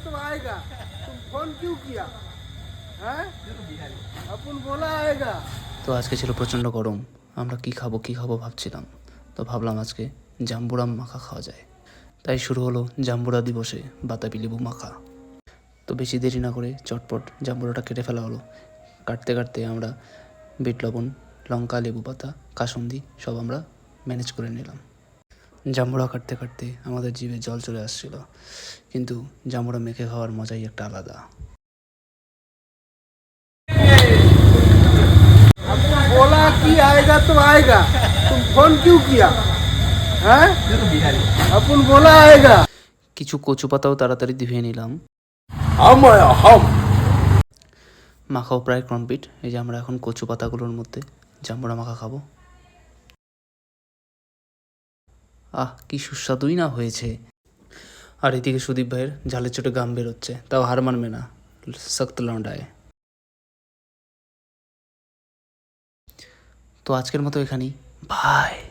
आएगा तुम फोन क्यों किया हैं अपन बोला आएगा তো আজকে ছিল প্রচণ্ড গরম আমরা কি খাবো কি খাবো ভাবছিলাম তো ভাবলাম আজকে জাম্বুরা মাখা খাওয়া যায় তাই শুরু হলো জাম্বুরা দিবসে বাতাবি লেবু মাখা তো বেশি দেরি না করে চটপট জাম্বুরাটা কেটে ফেলা হলো কাটতে কাটতে আমরা বিট লবণ লঙ্কা লেবু পাতা কাসুন্দি সব আমরা ম্যানেজ করে নিলাম জাম্বুরা কাটতে কাটতে আমাদের জিভে জল চলে আসছিল কিন্তু জাম্বুরা মেখে খাওয়ার মজাই একটা আলাদা अपन बोला कि आएगा तो आएगा तुम फोन क्यों किया हैं अपन बोला आएगा কিছু কচু পাতাও তাড়াতাড়ি ধুয়ে নিলাম हम आया हम মাখাও প্রায় কমপ্লিট এই যে আমরা এখন কচু পাতাগুলোর মধ্যে জাম্বুরা মাখা খাবো আহ, কি সুস্বাদুই না হয়েছে। আর এদিকে সুদীপ ভাইয়ের ঝালের চোটে গাম বেরোচ্ছে, তাও হার মানবে না সক্ত লন্ডায় তো আজকের মতো এখানেই। বাই।